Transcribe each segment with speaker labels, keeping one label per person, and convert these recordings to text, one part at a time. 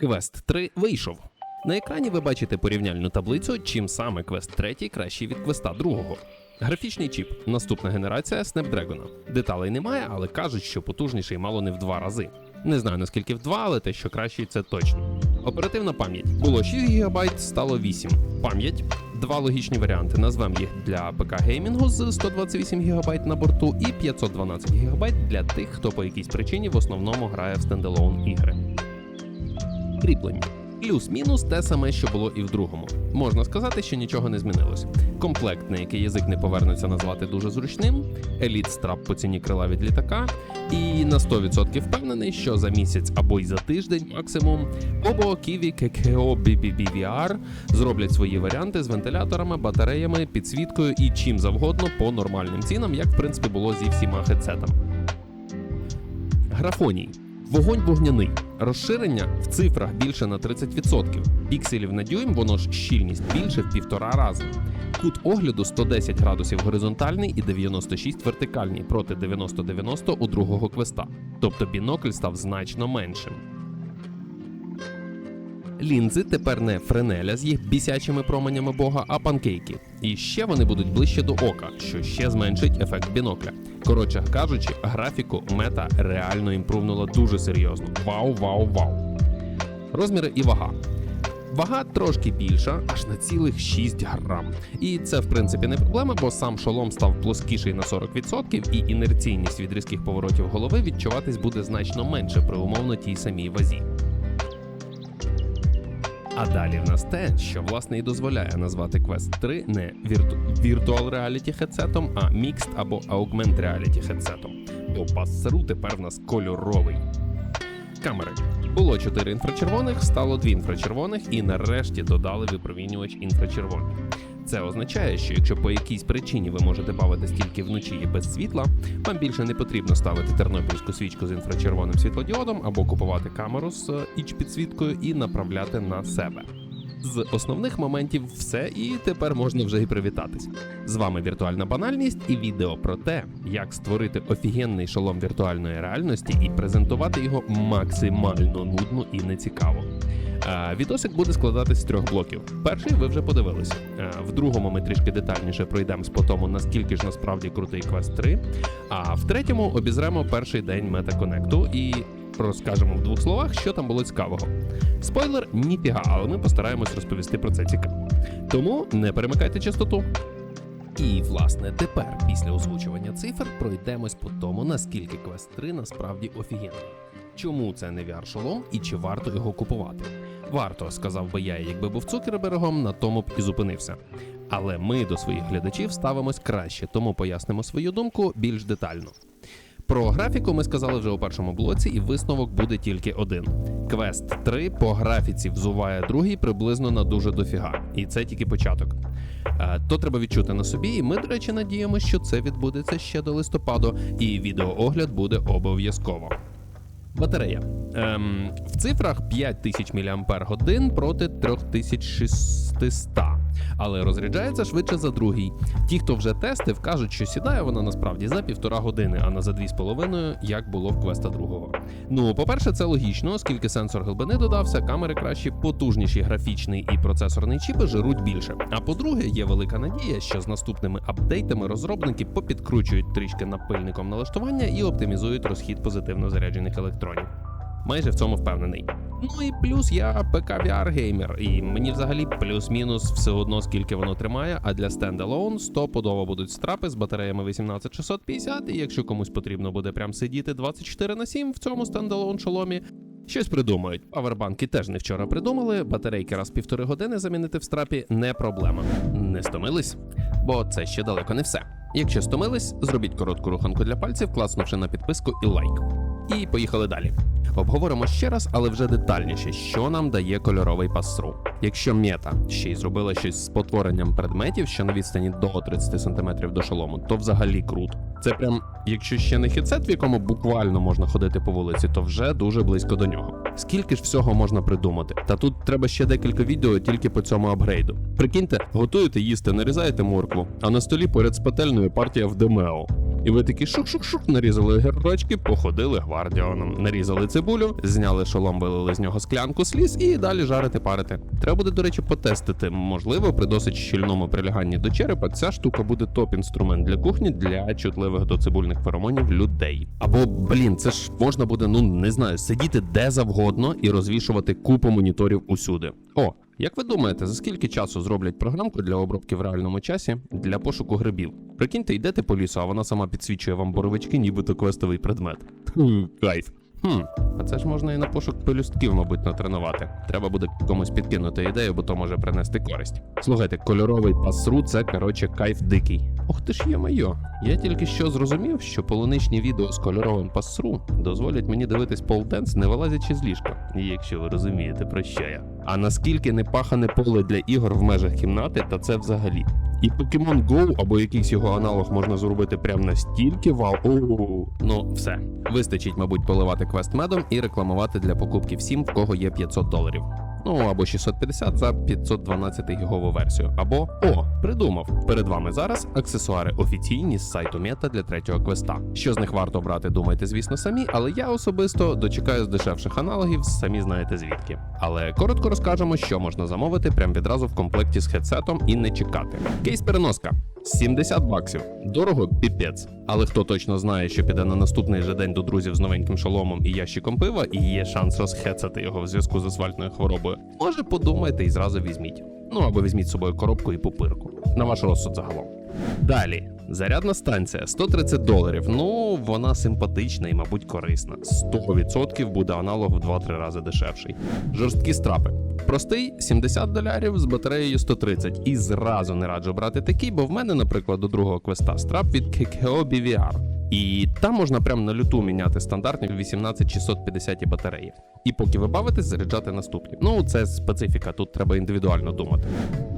Speaker 1: Квест 3 вийшов. На екрані ви бачите порівняльну таблицю, чим саме квест 3 кращий від квеста 2. Графічний чіп, наступна генерація Snapdragon. Деталей немає, але кажуть, що потужніший мало не в два рази. Не знаю наскільки в два, але те, що кращий, це точно. Оперативна пам'ять було 6 ГБ, стало 8. Пам'ять два логічні варіанти. Назвемо їх для ПК геймінгу з 128 ГБ на борту і 512 ГБ для тих, хто по якійсь причині в основному грає в стендалон ігри. Кріплення. Плюс-мінус те саме, що було і в другому. Можна сказати, що нічого не змінилось. Комплект, на який язик не повернеться назвати дуже зручним, еліт страп по ціні крила від літака, і на 100% впевнений, що за місяць або й за тиждень максимум Bobo, Kiwi, KKO, BBB VR зроблять свої варіанти з вентиляторами, батареями, підсвіткою і чим завгодно по нормальним цінам, як в принципі було зі всіма хедсетами. Графоній. Вогонь вогняний. Розширення в цифрах більше на 30%. Пікселів на дюйм, воно ж щільність більше в півтора рази. Кут огляду 110 градусів горизонтальний і 96 вертикальний проти 90-90 у другого квеста. Тобто бінокль став значно меншим. Лінзи тепер не френеля з їх бісячими променями Бога, а панкейки. І ще вони будуть ближче до ока, що ще зменшить ефект бінокля. Коротше кажучи, графіку мета реально імпрувнула дуже серйозно. Вау, вау, вау. Розміри і вага. Вага трошки більша, аж на цілих 6 грам. І це в принципі не проблема, бо сам шолом став плоскіший на 40%, і інерційність від різких поворотів голови відчуватись буде значно менше при умовно тій самій вазі. А далі в нас те, що власне і дозволяє назвати Quest 3 не вірту... Virtual Reality хедсетом, а Mixed або Augment Reality хедсетом. Бо пасру тепер в нас кольоровий. Камери. Було 4 інфрачервоних, стало 2 інфрачервоних і нарешті додали випромінювач інфрачервоний. Це означає, що якщо по якійсь причині ви можете бавитись тільки вночі і без світла, вам більше не потрібно ставити тернопільську свічку з інфрачервоним світлодіодом або купувати камеру з іч підсвіткою і направляти на себе. З основних моментів все, і тепер можна вже і привітатись. З вами віртуальна банальність і відео про те, як створити офігенний шолом віртуальної реальності і презентувати його максимально нудно і нецікаво. Відосик буде складатись з трьох блоків. Перший ви вже подивились. В другому ми трішки детальніше пройдемо по тому, наскільки ж насправді крутий квест 3. А в третьому обізремо перший день метаконекту і розкажемо в двох словах, що там було цікавого. Спойлер, ніфіга, але ми постараємось розповісти про це цікаво. Тому не перемикайте частоту. І, власне, тепер, після озвучування цифр, пройдемось по тому, наскільки квест 3 насправді офігенний. Чому це не VR-шолом і чи варто його купувати? Варто, сказав би я, якби був Цукербергом, на тому б і зупинився. Але ми до своїх глядачів ставимось краще, тому пояснимо свою думку більш детально. Про графіку ми сказали вже у першому блоці, і висновок буде тільки один: Квест 3 по графіці взуває другий приблизно на дуже дофіга, і це тільки початок. Е, То треба відчути на собі, і ми, до речі, надіємося, що це відбудеться ще до листопаду, і відеоогляд буде обов'язково. Батарея. Ем, в цифрах 5000 мАч проти 3600, але розряджається швидше за другий. Ті, хто вже тестив, кажуть, що сідає вона насправді за півтора години, а не за 2,5, як було в квеста другого. Ну, по-перше, це логічно, оскільки сенсор глибини додався, камери кращі, потужніші графічний і процесорний чіпи жируть більше. А по-друге, є велика надія, що з наступними апдейтами розробники попідкручують трішки напильником налаштування і оптимізують розхід позитивно заряджених електронів. Майже в цьому впевнений. Ну і плюс я ПК VR геймер, і мені взагалі плюс-мінус все одно скільки воно тримає. А для стендалон стопудово будуть страпи з батареями 18650, і якщо комусь потрібно буде прям сидіти 24 на 7 в цьому стендалон шоломі. Щось придумають. Павербанки теж не вчора придумали. Батарейки раз півтори години замінити в страпі не проблема. Не стомились? Бо це ще далеко не все. Якщо стомились, зробіть коротку руханку для пальців, класнувши на підписку і лайк. І поїхали далі. Обговоримо ще раз, але вже детальніше, що нам дає кольоровий пасру. Якщо мета ще й зробила щось з потворенням предметів, що на відстані до 30 см до шолому, то взагалі круто. Це прям, якщо ще не хідсет, в якому буквально можна ходити по вулиці, то вже дуже близько до нього. Скільки ж всього можна придумати? Та тут треба ще декілька відео тільки по цьому апгрейду. Прикиньте, готуєте їсти, нарізаєте моркву, а на столі поряд з пательною партія в Демео. І ви такі шук-шук-шук, нарізали гірочки, походили гвардіоном, нарізали цибулю, зняли шолом, вилили з нього склянку сліз і далі жарити парити. Треба буде, до речі, потестити. Можливо, при досить щільному приляганні до черепа ця штука буде топ-інструмент для кухні для чутливих до цибульних феромонів людей. Або блін, це ж можна буде, ну не знаю, сидіти де завгодно і розвішувати купу моніторів усюди. О, як ви думаєте, за скільки часу зроблять програмку для обробки в реальному часі для пошуку грибів? Прикиньте, йдете по лісу, а вона сама підсвічує вам боровички, нібито квестовий предмет. Кайф. Хм, а це ж можна і на пошук пелюстків, мабуть, натренувати. Треба буде комусь підкинути ідею, бо то може принести користь. Слухайте, кольоровий пасру це коротше кайф дикий. Ох ти ж є майо. Я тільки що зрозумів, що полуничні відео з кольоровим пасру дозволять мені дивитись полденс, не вилазячи з ліжка. Якщо ви розумієте, про що я. А наскільки не пахане поле для ігор в межах кімнати, та це взагалі. І Pokemon Go або якийсь його аналог можна зробити прям настільки вау. Ну, все. Вистачить, мабуть, поливати квест медом і рекламувати для покупки всім, в кого є 500 доларів. Ну або 650 за 512 гігову версію. Або о, придумав. Перед вами зараз аксесуари офіційні з сайту Мета для третього квеста. Що з них варто брати, думайте, звісно, самі, але я особисто дочекаю з дешевших аналогів, самі знаєте звідки. Але коротко розкажемо, що можна замовити прямо відразу в комплекті з хедсетом і не чекати. Кейс переноска. 70 баксів. Дорого піпець. Але хто точно знає, що піде на наступний же день до друзів з новеньким шоломом і ящиком пива, і є шанс розхецати його в зв'язку з асфальтною хворобою, може подумайте і зразу візьміть. Ну або візьміть з собою коробку і пупирку. На ваш розсуд загалом. Далі, зарядна станція 130 доларів. Ну, вона симпатична і, мабуть, корисна. 100% буде аналог в 2-3 рази дешевший. Жорсткі страпи. Простий 70 долярів з батареєю 130. І зразу не раджу брати такий, бо в мене, наприклад, до другого квеста страп від KKO BVR. І там можна прямо на люту міняти стандартні 18650 батареї. І поки ви бавитесь, заряджати наступні. Ну, це специфіка, тут треба індивідуально думати.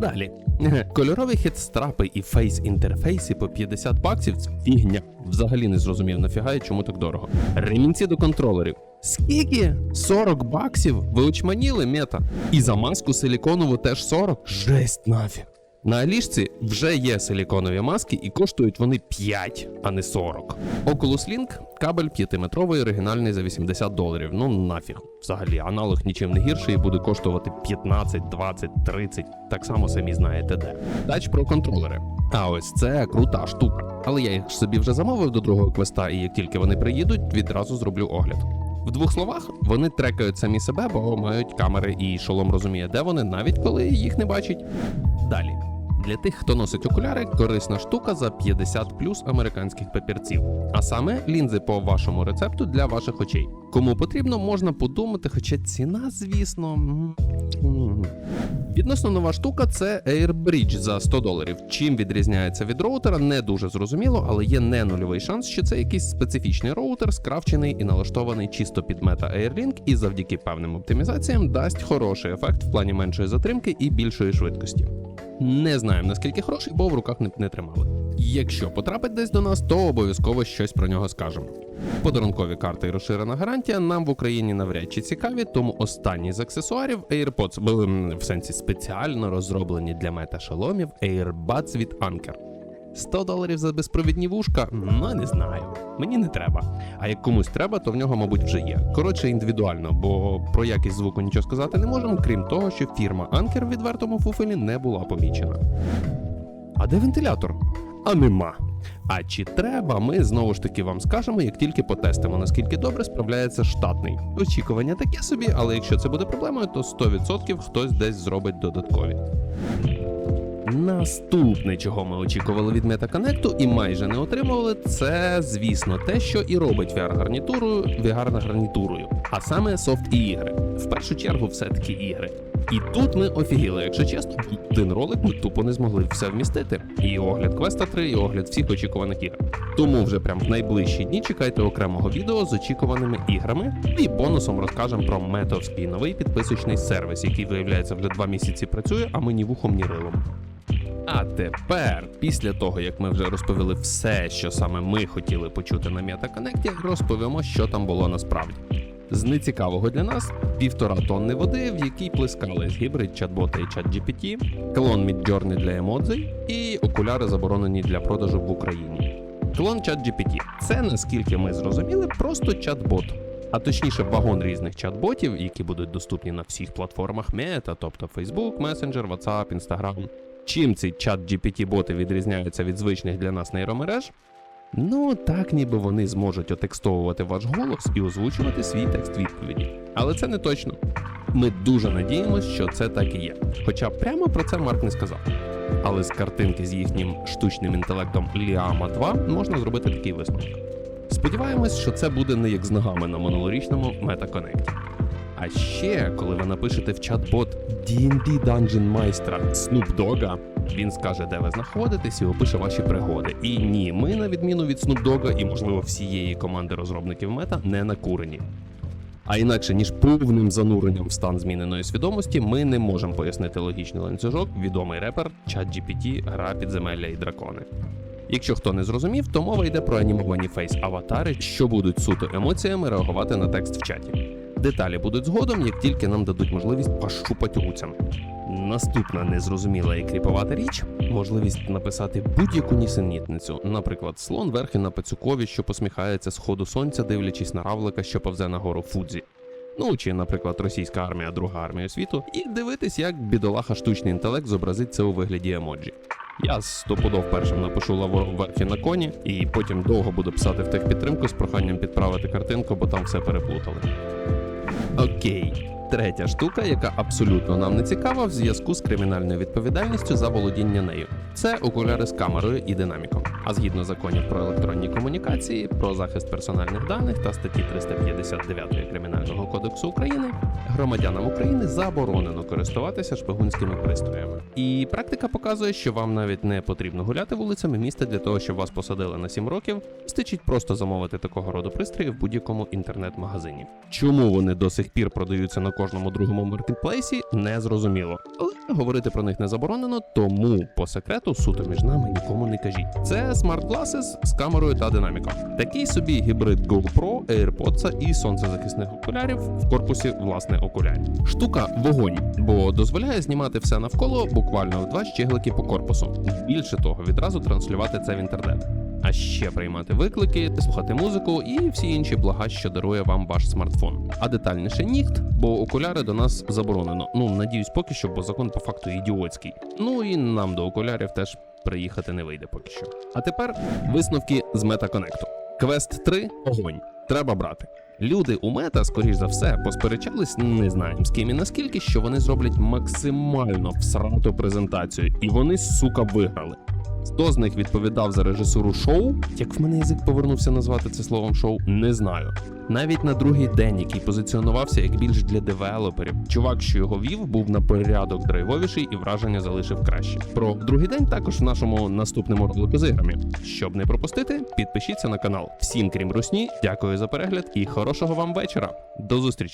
Speaker 1: Далі. Кольорові хедстрапи і фейс-інтерфейси по 50 баксів це фігня. Взагалі не зрозумів нафіга і чому так дорого. Ремінці до контролерів. Скільки? 40 баксів? Ви очманіли мета. І за маску силіконову теж 40? Жесть нафіг. На Алішці вже є силіконові маски і коштують вони 5, а не 40. Oculus Link кабель 5-метровий, оригінальний за 80 доларів. Ну нафіг. Взагалі, аналог нічим не гірший і буде коштувати 15, 20, 30. Так само самі знаєте де. Тач про контролери. А ось це крута штука. Але я їх собі вже замовив до другого квеста, і як тільки вони приїдуть, відразу зроблю огляд. В двох словах, вони трекають самі себе, бо мають камери і шолом розуміє, де вони, навіть коли їх не бачить. Далі. Для тих, хто носить окуляри, корисна штука за 50 плюс американських папірців, а саме лінзи по вашому рецепту для ваших очей. Кому потрібно, можна подумати, хоча ціна, звісно. Відносно нова штука це AirBridge за 100 доларів. Чим відрізняється від роутера, не дуже зрозуміло, але є не нульовий шанс, що це якийсь специфічний роутер, скрафчений і налаштований чисто під мета AirLink, і завдяки певним оптимізаціям дасть хороший ефект в плані меншої затримки і більшої швидкості. Не знаємо наскільки хороший, бо в руках не, не тримали. Якщо потрапить десь до нас, то обов'язково щось про нього скажемо. Подарункові карти і розширена гарантія нам в Україні навряд чи цікаві, тому останній з аксесуарів AirPods були в сенсі спеціально розроблені для мета-шоломів AirBuds від Anker. 100 доларів за безпровідні вушка? Ну не знаю. Мені не треба. А як комусь треба, то в нього, мабуть, вже є. Коротше, індивідуально, бо про якість звуку нічого сказати не можемо, крім того, що фірма Anker в відвертому фуфелі не була помічена. А де вентилятор? А нема. А чи треба, ми знову ж таки вам скажемо, як тільки потестимо, наскільки добре справляється штатний. Очікування таке собі, але якщо це буде проблемою, то 100% хтось десь зробить додаткові. Наступне, чого ми очікували від MetaConnect і майже не отримували, це, звісно, те, що і робить VR-гарнітурою VR-гарнітурою, а саме софт і ігри. В першу чергу, все-таки ігри. І тут ми офігіли, якщо чесно, один ролик ми тупо не змогли все вмістити. І огляд Квеста 3, і огляд всіх очікуваних ігор. Тому вже прям в найближчі дні чекайте окремого відео з очікуваними іграми. І бонусом розкажемо про метовський новий підписочний сервіс, який виявляється вже два місяці працює, а ми ні вухом, ні рилом. А тепер, після того як ми вже розповіли все, що саме ми хотіли почути на MetaConnect, розповімо, що там було насправді. З нецікавого для нас півтора тонни води, в якій плескали гібрид чат-бота і чат GPT, клон Midjourney для емодзей і окуляри заборонені для продажу в Україні. Клон ChatGPT – це наскільки ми зрозуміли, просто чат-бот. А точніше, вагон різних чат-ботів, які будуть доступні на всіх платформах Meta, тобто Facebook, Messenger, WhatsApp, Instagram. Чим ці чат GPT боти відрізняються від звичних для нас нейромереж? Ну, так ніби вони зможуть отекстовувати ваш голос і озвучувати свій текст відповіді. Але це не точно. Ми дуже надіємося, що це так і є. Хоча прямо про це Марк не сказав. Але з картинки з їхнім штучним інтелектом Liama 2 можна зробити такий висновок. Сподіваємось, що це буде не як з ногами на минулорічному MetaConnect. А ще, коли ви напишете в чат-бот D&D Dungeon майстра Snoop Dogga, він скаже, де ви знаходитесь, і опише ваші пригоди. І ні, ми, на відміну від Snoop Dogga і, можливо, всієї команди розробників мета, не накурені. А інакше ніж повним зануренням в стан зміненої свідомості, ми не можемо пояснити логічний ланцюжок, відомий репер, ChatGPT, гра підземелля і дракони. Якщо хто не зрозумів, то мова йде про анімовані фейс-аватари, що будуть суто емоціями реагувати на текст в чаті. Деталі будуть згодом, як тільки нам дадуть можливість пощупати руцям. Наступна незрозуміла і кріповата річ можливість написати будь-яку нісенітницю, наприклад, слон верхи на пацюкові, що посміхається з ходу сонця, дивлячись на равлика, що повзе на гору Фудзі. Ну чи, наприклад, російська армія, друга армія світу, і дивитись, як бідолаха штучний інтелект зобразить це у вигляді емоджі. Я стопудов першим напишу верхи на коні, і потім довго буду писати в техпідтримку з проханням підправити картинку, бо там все переплутали. Ok. Третя штука, яка абсолютно нам не цікава в зв'язку з кримінальною відповідальністю за володіння нею, це окуляри з камерою і динаміком. А згідно законів про електронні комунікації, про захист персональних даних та статті 359 Кримінального кодексу України, громадянам України заборонено користуватися шпигунськими пристроями. І практика показує, що вам навіть не потрібно гуляти вулицями міста для того, щоб вас посадили на 7 років. Стичить просто замовити такого роду пристрої в будь-якому інтернет-магазині. Чому вони до сих пір продаються на кожному другому маркетплейсі, не зрозуміло. Але говорити про них не заборонено, тому по секрету суто між нами нікому не кажіть. Це Smart Glasses з камерою та динаміком. Такий собі гібрид GoPro, AirPods і сонцезахисних окулярів в корпусі власне окулярів. Штука вогонь, бо дозволяє знімати все навколо буквально в два щеглики по корпусу. Більше того, відразу транслювати це в інтернет. А ще приймати виклики, слухати музику і всі інші блага, що дарує вам ваш смартфон. А детальніше ніхт, бо окуляри до нас заборонено. Ну надіюсь, поки що, бо закон по факту ідіотський. Ну і нам до окулярів теж приїхати не вийде поки що. А тепер висновки з MetaConnect. Квест 3 огонь. Треба брати. Люди у мета, скоріш за все, посперечались, не знаємо з ким і наскільки, що вони зроблять максимально всрату презентацію, і вони, сука, виграли. Хто з них відповідав за режисуру шоу? Як в мене язик повернувся назвати це словом шоу, не знаю. Навіть на другий день, який позиціонувався як більш для девелоперів, чувак, що його вів, був на порядок драйвовіший і враження залишив краще. Про другий день також в нашому наступному ролику з іграми. Щоб не пропустити, підпишіться на канал. Всім крім русні, дякую за перегляд і хорошого вам вечора. До зустрічі!